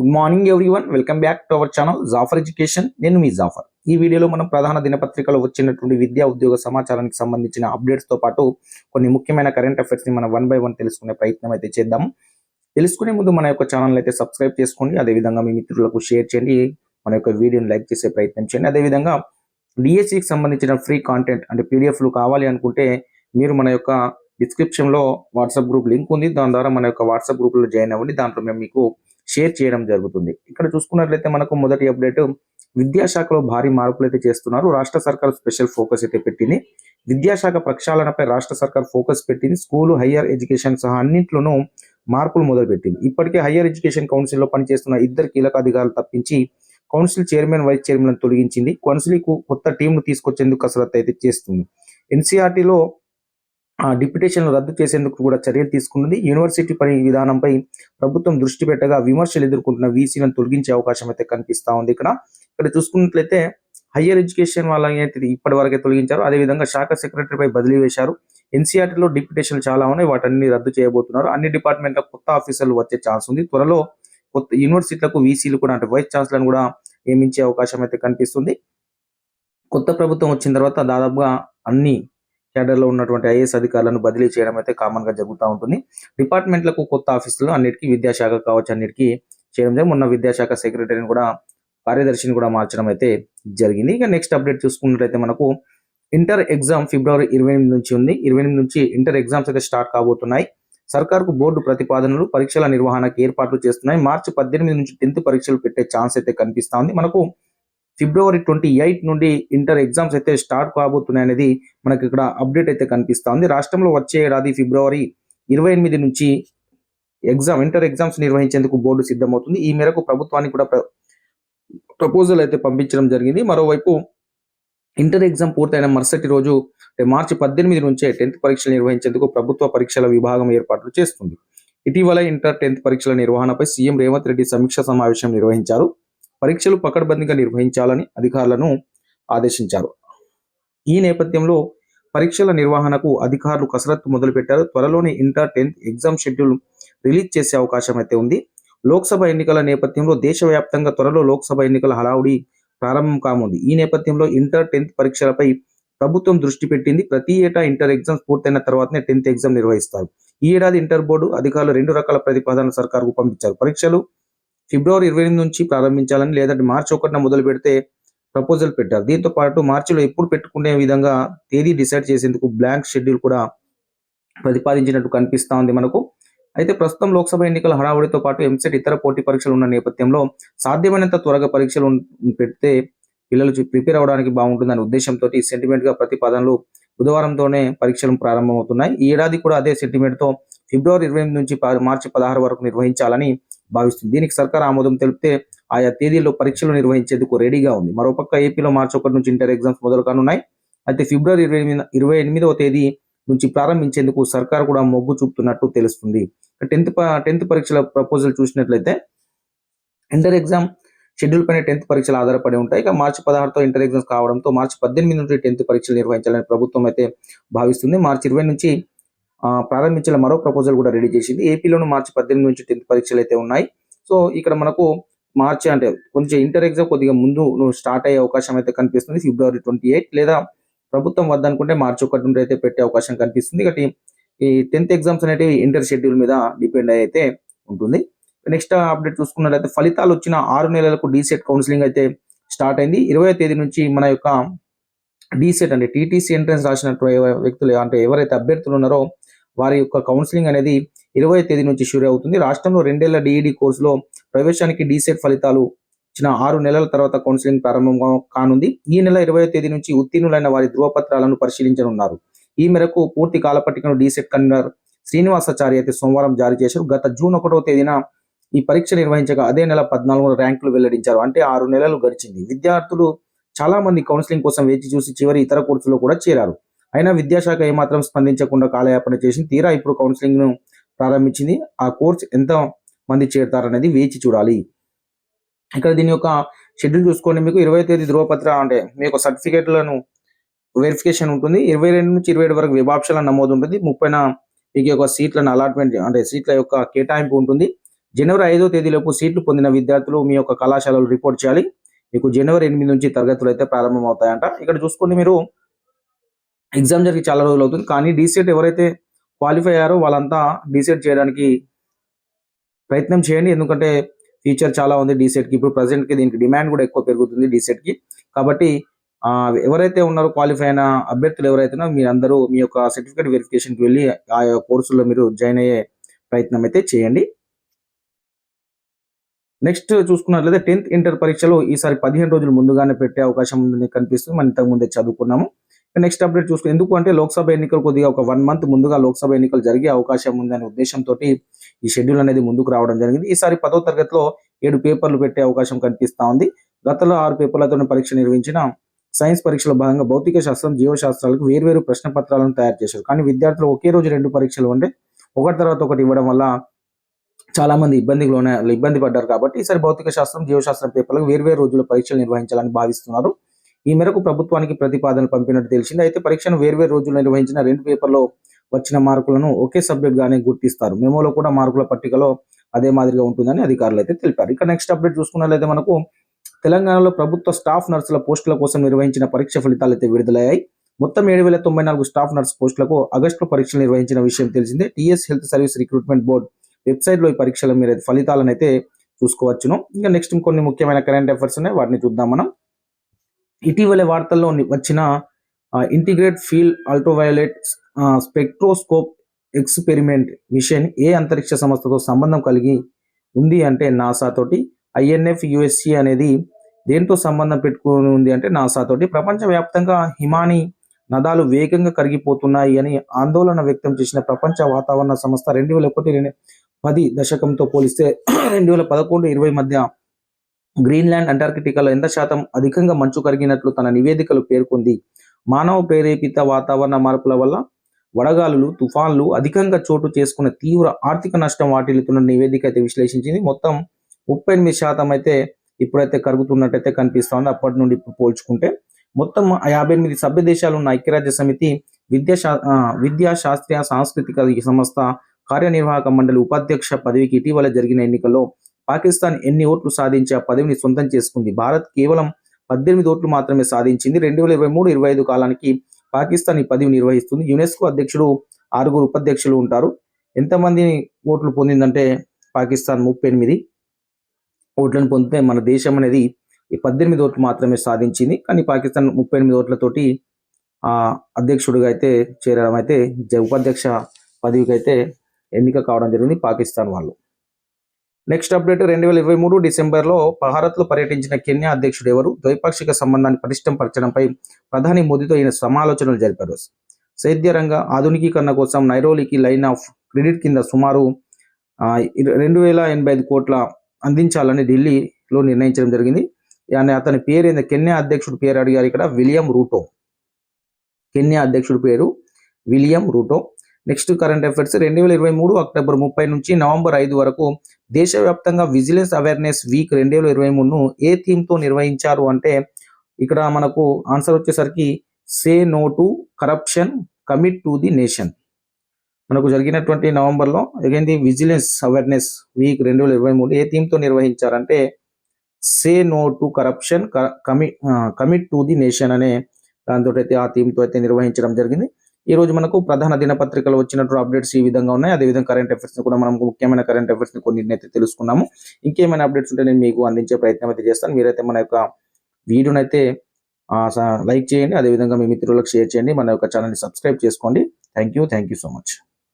Good morning everyone welcome back to our channel Jafar education నేను మీ జాఫర్ ఈ వీడియోలో మనం ప్రధాన దినపత్రికలో వచ్చినటువంటి విద్యా ఉద్యోగ సమాచారానికి సంబంధించిన అప్డేట్స్తో పాటు కొన్ని ముఖ్యమైన కరెంట్ అఫైర్స్ని మనం వన్ బై వన్ తెలుసుకునే ప్రయత్నం అయితే చేద్దాం. తెలుసుకునే ముందు మన యొక్క ఛానల్ అయితే సబ్స్క్రైబ్ చేసుకోండి. అదేవిధంగా మీ మిత్రులకు షేర్ చేయండి. మన యొక్క వీడియోని లైక్ చేసే ప్రయత్నం చేయండి. అదేవిధంగా డిఎస్సికి సంబంధించిన ఫ్రీ కాంటెంట్ అంటే పీడిఎఫ్లు కావాలి అనుకుంటే మీరు మన యొక్క డిస్క్రిప్షన్లో వాట్సాప్ గ్రూప్ లింక్ ఉంది. దాని ద్వారా మన యొక్క వాట్సాప్ గ్రూప్లో జాయిన్ అవ్వండి. దాంట్లో మేము మీకు షేర్ చేయడం జరుగుతుంది. ఇక్కడ చూసుకున్నట్లయితే మనకు మొదటి అప్డేట్ విద్యాశాఖలో భారీ మార్పులు అయితే చేస్తున్నారు. రాష్ట్ర సర్కార్ స్పెషల్ ఫోకస్ అయితే పెట్టింది. విద్యాశాఖ ప్రక్షాళనపై రాష్ట్ర సర్కార్ ఫోకస్ పెట్టింది. స్కూలు హయ్యర్ ఎడ్యుకేషన్ సహా అన్నింటిలోనూ మార్పులు మొదలుపెట్టింది. ఇప్పటికే హయ్యర్ ఎడ్యుకేషన్ కౌన్సిల్లో పనిచేస్తున్న ఇద్దరు కీలక అధికారులు తప్పించి కౌన్సిల్ చైర్మన్ వైస్ చైర్మన్ తొలగించింది. కౌన్సిల్కు కొత్త టీంను తీసుకొచ్చేందుకు కసరత్తు అయితే చేస్తుంది. ఎన్సీఆర్టీలో డిప్యుటేషన్లు రద్దు చేసేందుకు కూడా చర్యలు తీసుకున్నది. యూనివర్సిటీ పని విధానంపై ప్రభుత్వం దృష్టి పెట్టగా విమర్శలు ఎదుర్కొంటున్న వీసీలను తొలగించే అవకాశం అయితే కనిపిస్తా ఉంది. ఇక్కడ ఇక్కడ చూసుకున్నట్లయితే హయ్యర్ ఎడ్యుకేషన్ వాళ్ళని ఇప్పటి వరకే తొలగించారు. అదేవిధంగా శాఖ సెక్రటరీపై బదిలీ వేశారు. ఎన్సీఆర్టీలో డిప్యుటేషన్లు చాలా ఉన్నాయి. వాటన్ని రద్దు చేయబోతున్నారు. అన్ని డిపార్ట్మెంట్ల కొత్త ఆఫీసర్లు వచ్చే ఛాన్స్ ఉంది. త్వరలో కొత్త యూనివర్సిటీలకు వీసీలు కూడా అంటే వైస్ ఛాన్సలర్ కూడా నియమించే అవకాశం అయితే కనిపిస్తుంది. కొత్త ప్రభుత్వం వచ్చిన తర్వాత దాదాపుగా అన్ని క్యాడర్లో ఉన్నటువంటి ఐఏఎస్ అధికారులను బదిలీ చేయడం అయితే కామన్గా జరుగుతూ ఉంటుంది. డిపార్ట్మెంట్లకు కొత్త ఆఫీసులు అన్నిటికీ విద్యాశాఖ కావచ్చు అన్నిటికీ చేయడం జరిగింది. మొన్న విద్యాశాఖ సెక్రటరీని కూడా కార్యదర్శిని కూడా మార్చడం అయితే జరిగింది. ఇక నెక్స్ట్ అప్డేట్ చూసుకున్నట్లయితే మనకు ఇంటర్ ఎగ్జామ్ ఫిబ్రవరి ఇరవై ఎనిమిది నుంచి ఉంది. ఇరవై ఎనిమిది నుంచి ఇంటర్ ఎగ్జామ్స్ అయితే స్టార్ట్ కాబోతున్నాయి. సర్కార్కు బోర్డు ప్రతిపాదనలు పరీక్షల నిర్వహణకు ఏర్పాట్లు చేస్తున్నాయి. మార్చి పద్దెనిమిది నుంచి టెన్త్ పరీక్షలు పెట్టే ఛాన్స్ అయితే కనిపిస్తా ఉంది. మనకు ఫిబ్రవరి ట్వంటీ ఎయిట్ నుండి ఇంటర్ ఎగ్జామ్స్ అయితే స్టార్ట్ కాబోతున్నాయి అనేది మనకి ఇక్కడ అప్డేట్ అయితే కనిపిస్తోంది. రాష్ట్రంలో వచ్చే ఏడాది ఫిబ్రవరి ఇరవై ఎనిమిది నుంచి ఎగ్జామ్ ఇంటర్ ఎగ్జామ్స్ నిర్వహించేందుకు బోర్డు సిద్ధమవుతుంది. ఈ మేరకు ప్రభుత్వానికి కూడా ప్రపోజల్ అయితే పంపించడం జరిగింది. మరోవైపు ఇంటర్ ఎగ్జామ్ పూర్తయిన మరుసటి రోజు అంటే మార్చి పద్దెనిమిది నుంచే టెన్త్ పరీక్షలు నిర్వహించేందుకు ప్రభుత్వ పరీక్షల విభాగం ఏర్పాట్లు చేస్తుంది. ఇటీవల ఇంటర్ టెన్త్ పరీక్షల నిర్వహణపై సీఎం రేవంత్ రెడ్డి సమీక్ష సమావేశం నిర్వహించారు. పరీక్షలు పకడ్బందీగా నిర్వహించాలని అధికారులను ఆదేశించారు. ఈ నేపథ్యంలో పరీక్షల నిర్వహణకు అధికారులు కసరత్తు మొదలుపెట్టారు. త్వరలోనే inter tenth exam schedule release చేసే అవకాశం అయితే ఉంది. లోక్సభ ఎన్నికల నేపథ్యంలో దేశవ్యాప్తంగా త్వరలో లోక్సభ ఎన్నికల హడావుడి ప్రారంభం కానుంది. ఈ నేపథ్యంలో ఇంటర్ టెన్త్ పరీక్షలపై ప్రభుత్వం దృష్టి పెట్టింది. ప్రతి ఏటా ఇంటర్ ఎగ్జామ్స్ పూర్తయిన తర్వాతనే టెన్త్ ఎగ్జామ్ నిర్వహిస్తారు. ఈ ఏడాది ఇంటర్ బోర్డు అధికారులు రెండు రకాల ప్రతిపాదనలు సర్కారుకు పంపించారు. పరీక్షలు ఫిబ్రవరి ఇరవై ఎనిమిది నుంచి ప్రారంభించాలని లేదంటే మార్చి ఒకటిన మొదలు పెడితే ప్రపోజల్ పెట్టారు. దీంతో పాటు మార్చిలో ఎప్పుడు పెట్టుకునే విధంగా తేదీ డిసైడ్ చేసేందుకు బ్లాంక్ షెడ్యూల్ కూడా ప్రతిపాదించినట్టు కనిపిస్తూ ఉంది మనకు. అయితే ప్రస్తుతం లోక్సభ ఎన్నికల హడావుడితో పాటు ఎంసెట్ ఇతర పోటీ పరీక్షలు ఉన్న నేపథ్యంలో సాధ్యమైనంత త్వరగా పరీక్షలు పెడితే పిల్లలు ప్రిపేర్ అవ్వడానికి బాగుంటుందనే ఉద్దేశంతో ఈ సెంటిమెంట్గా ప్రతిపాదనలు బుధవారంతోనే పరీక్షలు ప్రారంభమవుతున్నాయి. ఈ ఏడాది కూడా అదే సెంటిమెంట్తో ఫిబ్రవరి ఇరవై ఎనిమిది నుంచి మార్చి పదహారు వరకు నిర్వహించాలని భావిస్తుంది. దీనికి సర్కార్ ఆమోదం తెలిపితే ఆయా తేదీల్లో పరీక్షలు నిర్వహించేందుకు రెడీగా ఉంది. మరోపక్క ఏపీలో మార్చి ఒకటి నుంచి ఇంటర్ ఎగ్జామ్స్ మొదలు కానున్నాయి అయితే ఫిబ్రవరి ఇరవై ఎనిమిది ఇరవై ఎనిమిదవ తేదీ నుంచి ప్రారంభించేందుకు సర్కార్ కూడా మొగ్గు చూపుతున్నట్టు తెలుస్తుంది. టెన్త్ టెన్త్ పరీక్షల ప్రపోజల్ చూసినట్లయితే ఇంటర్ ఎగ్జామ్ షెడ్యూల్ పైన టెన్త్ పరీక్షలు ఆధారపడి ఉంటాయి. ఇక మార్చి పదహారుతో ఇంటర్ ఎగ్జామ్స్ కావడంతో మార్చి పద్దెనిమిది నుంచి టెన్త్ పరీక్షలు నిర్వహించాలని ప్రభుత్వం అయితే భావిస్తుంది. మార్చి ఇరవై నుంచి ప్రారంభించిన మరో ప్రపోజల్ కూడా రెడీ చేసింది. ఏపీలోను మార్చి పద్దెనిమిది నుంచి టెన్త్ పరీక్షలు అయితే ఉన్నాయి. సో ఇక్కడ మనకు మార్చి అంటే కొంచెం ఇంటర్ ఎగ్జామ్ కొద్దిగా ముందు స్టార్ట్ అయ్యే అవకాశం అయితే కనిపిస్తుంది. ఫిబ్రవరి ట్వంటీ ఎయిట్ లేదా ప్రభుత్వం వద్దనుకుంటే మార్చి ఒకటి నుండి అయితే పెట్టే అవకాశం కనిపిస్తుంది. ఇక ఈ టెన్త్ ఎగ్జామ్స్ అనేటివి ఇంటర్ షెడ్యూల్ మీద డిపెండ్ అయితే ఉంటుంది. నెక్స్ట్ అప్డేట్ చూసుకున్నట్లయితే ఫలితాలు వచ్చిన ఆరు నెలలకు డీసెట్ కౌన్సిలింగ్ అయితే స్టార్ట్ అయింది. ఇరవై తేదీ నుంచి మన యొక్క డీసెట్ అంటే టీటీసీ ఎంట్రన్స్ రాసినట్టు వ్యక్తులు అంటే ఎవరైతే అభ్యర్థులు ఉన్నారో వారి యొక్క కౌన్సిలింగ్ అనేది ఇరవై తేదీ నుంచి షూర్ అవుతుంది. రాష్ట్రంలో రెండేళ్ళ డిఈడి కోర్సులో ప్రవేశానికి డీసెట్ ఫలితాలు ఇచ్చిన ఆరు నెలల తర్వాత కౌన్సిలింగ్ ప్రారంభం కానుంది. ఈ నెల ఇరవై తేదీ నుంచి ఉత్తీర్ణులైన వారి ధృవపత్రాలను పరిశీలించనున్నారు. ఈ మేరకు పూర్తి కాలపట్టికను డీసెట్ కన్వీనర్ శ్రీనివాసాచారి అయితే సోమవారం జారీ చేశారు. గత జూన్ ఒకటో తేదీన ఈ పరీక్ష నిర్వహించగా అదే నెల పద్నాలుగు ర్యాంకులు వెల్లడించారు. అంటే ఆరు నెలలు గడిచింది. విద్యార్థులు చాలా మంది కౌన్సిలింగ్ కోసం వేచి చూసి చివరి ఇతర కోర్సులో కూడా చేరారు. అయినా విద్యాశాఖ ఏమాత్రం స్పందించకుండా కాలయాపన చేసి తీరా ఇప్పుడు కౌన్సిలింగ్ను ప్రారంభించింది. ఆ కోర్స్ ఎంత మంది చేరతారనేది వేచి చూడాలి. ఇక్కడ దీని యొక్క షెడ్యూల్ చూసుకోండి. మీకు ఇరవై తేదీ ధృవపత్ర అంటే మీ యొక్క సర్టిఫికేట్లను వెరిఫికేషన్ ఉంటుంది. ఇరవై రెండు నుంచి ఇరవై ఏడు వరకు విభాక్షల నమోదు ఉంటుంది. ముప్పైన మీకు యొక్క సీట్లను అలాట్మెంట్ అంటే సీట్ల యొక్క కేటాయింపు ఉంటుంది. జనవరి ఐదో తేదీలోపు సీట్లు పొందిన విద్యార్థులు మీ యొక్క కళాశాలలో రిపోర్ట్ చేయాలి. మీకు జనవరి ఎనిమిది నుంచి తరగతులు అయితే ప్రారంభం అవుతాయంట ఇక్కడ చూసుకోండి మీరు ఎగ్జామ్ జరిగి చాలా రోజులు అవుతుంది. కానీ డీసెట్ ఎవరైతే క్వాలిఫై అయ్యారో వాళ్ళంతా డీసెట్ చేయడానికి ప్రయత్నం చేయండి. ఎందుకంటే ఫ్యూచర్ చాలా ఉంది డీసెట్కి ఇప్పుడు ప్రజెంట్కి దీనికి డిమాండ్ కూడా ఎక్కువ పెరుగుతుంది డీసెట్కి కాబట్టి ఎవరైతే ఉన్నారో క్వాలిఫై అయిన అభ్యర్థులు ఎవరైతే మీరందరూ మీ యొక్క సర్టిఫికేట్ వెరిఫికేషన్కి వెళ్ళి ఆ కోర్సుల్లో మీరు జాయిన్ అయ్యే ప్రయత్నం అయితే చేయండి. నెక్స్ట్ చూసుకున్నట్లయితే టెన్త్ ఇంటర్ పరీక్షలో ఈసారి పదిహేను రోజులు ముందుగానే పెట్టే అవకాశం ఉందని కనిపిస్తుంది. మనం ఇంతకు ముందే చదువుకున్నాము. నెక్స్ట్ అప్డేట్ చూసుకుని ఎందుకు అంటే లోక్సభ ఎన్నికలు కొద్దిగా ఒక వన్ మంత్ ముందుగా లోక్సభ ఎన్నికలు జరిగే అవకాశం ఉందనే ఉద్దేశంతో ఈ షెడ్యూల్ అనేది ముందుకు రావడం జరిగింది. ఈసారి పదో తరగతిలో ఏడు పేపర్లు పెట్టే అవకాశం కనిపిస్తా ఉంది. గతంలో ఆరు పేపర్లతో పరీక్ష నిర్వహించిన సైన్స్ పరీక్షలో భాగంగా భౌతిక శాస్త్రం జీవశాస్త్రాలకు వేర్వేరు ప్రశ్న పత్రాలను తయారు చేశారు. కానీ విద్యార్థులు ఒకే రోజు రెండు పరీక్షలు ఉంటే ఒకటి తర్వాత ఒకటి ఇవ్వడం వల్ల చాలా మంది ఇబ్బందికి లోనే ఇబ్బంది పడ్డారు కాబట్టి ఈసారి భౌతిక శాస్త్రం జీవశాస్త్రం పేపర్లకు వేర్వేరు రోజుల పరీక్షలు నిర్వహించాలని భావిస్తున్నారు. ఈ మేరకు ప్రభుత్వానికి ప్రతిపాదనలు పంపినట్టు తెలిసింది. అయితే పరీక్షను వేర్వేరు రోజులు నిర్వహించిన రెండు పేపర్లో వచ్చిన మార్కులను ఒకే సబ్జెక్ట్గానే గుర్తిస్తారు. మెమోలో కూడా మార్కుల పట్టికలో అదే మాదిరిగా ఉంటుందని అధికారులు అయితే తెలిపారు. ఇక నెక్స్ట్ అప్డేట్ చూసుకున్నట్లయితే మనకు తెలంగాణలో ప్రభుత్వ స్టాఫ్ నర్సుల పోస్టుల కోసం నిర్వహించిన పరీక్ష ఫలితాలు అయితే విడుదలయ్యాయి. మొత్తం ఏడు వేల తొంభై నాలుగు స్టాఫ్ నర్స్ పోస్టులకు ఆగస్టులో పరీక్షలు నిర్వహించిన విషయం తెలిసిందే. TS health service recruitment board వెబ్సైట్లో ఈ పరీక్షల మీరు ఫలితాలను అయితే చూసుకోవచ్చును. ఇంకా నెక్స్ట్ కొన్ని ముఖ్యమైన కరెంట్ అఫైర్స్ ఉన్నాయి. వాటిని చూద్దాం మనం. ఇటీవల వార్తల్లో వచ్చిన integrate field ultraviolet spectroscope experiment mission ఏ అంతరిక్ష సంస్థతో సంబంధం కలిగి ఉంది అంటే నాసా తోటి ఐఎన్ఎఫ్ యుఎస్సి అనేది దేంతో సంబంధం పెట్టుకుని ఉంది అంటే నాసా తోటి. ప్రపంచవ్యాప్తంగా హిమాని నదాలు వేగంగా కరిగిపోతున్నాయి అని ఆందోళన వ్యక్తం చేసిన ప్రపంచ వాతావరణ సంస్థ రెండు వేల ఒకటి రెండు పది దశకంతో పోలిస్తే రెండు వేల పదకొండు ఇరవై మధ్య గ్రీన్లాండ్ అంటార్కిటికాలో ఎంత శాతం అధికంగా మంచు కరిగినట్లు తన నివేదికలు పేర్కొంది. మానవ ప్రేరేపిత వాతావరణ మార్పుల వల్ల వడగాలులు తుఫాన్లు అధికంగా చోటు చేసుకున్న తీవ్ర ఆర్థిక నష్టం వాటిల్లుతున్న నివేదిక అయితే విశ్లేషించింది. మొత్తం ముప్పై ఎనిమిది శాతం అయితే ఇప్పుడైతే కరుగుతున్నట్టయితే కనిపిస్తోంది. అప్పటి నుండి ఇప్పుడు పోల్చుకుంటే మొత్తం యాభై ఎనిమిది సభ్య దేశాలు ఉన్న ఐక్యరాజ్య సమితి విద్యాశా విద్యా శాస్త్రీయ సాంస్కృతిక సంస్థ కార్యనిర్వాహక మండలి ఉపాధ్యక్ష పదవికి ఇటీవల జరిగిన ఎన్నికల్లో పాకిస్తాన్ ఎన్ని ఓట్లు సాధించి ఆ పదవిని సొంతం చేసుకుంది? భారత్ కేవలం పద్దెనిమిది ఓట్లు మాత్రమే సాధించింది. రెండు వేల ఇరవై మూడు ఇరవై ఐదు కాలానికి పాకిస్తాన్ ఈ పదవి నిర్వహిస్తుంది. యునెస్కో అధ్యక్షుడు ఆరుగురు ఉపాధ్యక్షులు ఉంటారు. ఎంతమంది ఓట్లు పొందిందంటే పాకిస్తాన్ ముప్పై ఎనిమిది ఓట్లను పొందితే మన దేశం అనేది ఈ పద్దెనిమిది ఓట్లు మాత్రమే సాధించింది. కానీ పాకిస్తాన్ ముప్పై ఎనిమిది ఓట్లతోటి ఆ అధ్యక్షుడిగా అయితే చేరడం అయితే జ- ఉపాధ్యక్ష పదవికి అయితే ఎన్నిక కావడం జరిగింది పాకిస్తాన్ వాళ్ళు. నెక్స్ట్ అప్డేట్ రెండు వేల ఇరవై మూడు డిసెంబర్లో భారత్లో పర్యటించిన కెన్యా అధ్యక్షుడు ఎవరు? ద్వైపాక్షిక సంబంధాన్ని పటిష్టం పరచడంపై ప్రధాని మోదీతో ఈయన సమాలోచనలు జరిపారు. సైద్య రంగ ఆధునికీకరణ కోసం నైరోలికి లైన్ ఆఫ్ క్రెడిట్ కింద సుమారు రెండు వేల ఎనభై ఐదు కోట్ల అందించాలని ఢిల్లీలో నిర్ణయించడం జరిగింది. అని అతని పేరు ఏంది కెన్యా అధ్యక్షుడు పేరు అడిగారు ఇక్కడ విలియం రూటో. కెన్యా అధ్యక్షుడి పేరు William Ruto. Next current affairs రెండు వేల ఇరవై మూడు అక్టోబర్ ముప్పై నుంచి నవంబర్ ఐదు వరకు దేశవ్యాప్తంగా విజిలెన్స్ అవేర్నెస్ వీక్ రెండు వేల ఇరవై మూడును ఏ థీమ్తో నిర్వహించారు అంటే ఇక్కడ మనకు ఆన్సర్ వచ్చేసరికి say no to corruption commit to the nation. మనకు జరిగినటువంటి నవంబర్లో ఏంటి విజిలెన్స్ అవేర్నెస్ వీక్ రెండు వేల ఇరవై మూడు ఏ థీమ్తో నిర్వహించారంటే say no to corruption commit commit to the nation అనే దాంతో అయితే ఆ థీమ్తో అయితే నిర్వహించడం జరిగింది. ఈ రోజు మనకు ప్రధాన దినపత్రికలు వచ్చినటువంటి అప్డేట్స్ ఈ విధంగా ఉన్నాయి. అదేవిధంగా కరెంట్ అఫైర్స్ కూడా మనం ముఖ్యమైన కరెంట్ అఫైర్స్ని కొన్ని అయితే తెలుసుకున్నాము. ఇంకేమైనా అప్డేట్స్ ఉంటే నేను మీకు అందించే ప్రయత్నం అయితే చేస్తాను. మీరైతే మన యొక్క వీడియోనైతే లైక్ చేయండి. అదేవిధంగా మీ మిత్రులకు షేర్ చేయండి. మన యొక్క ఛానల్ని సబ్స్క్రైబ్ చేసుకోండి. Thank you thank you so much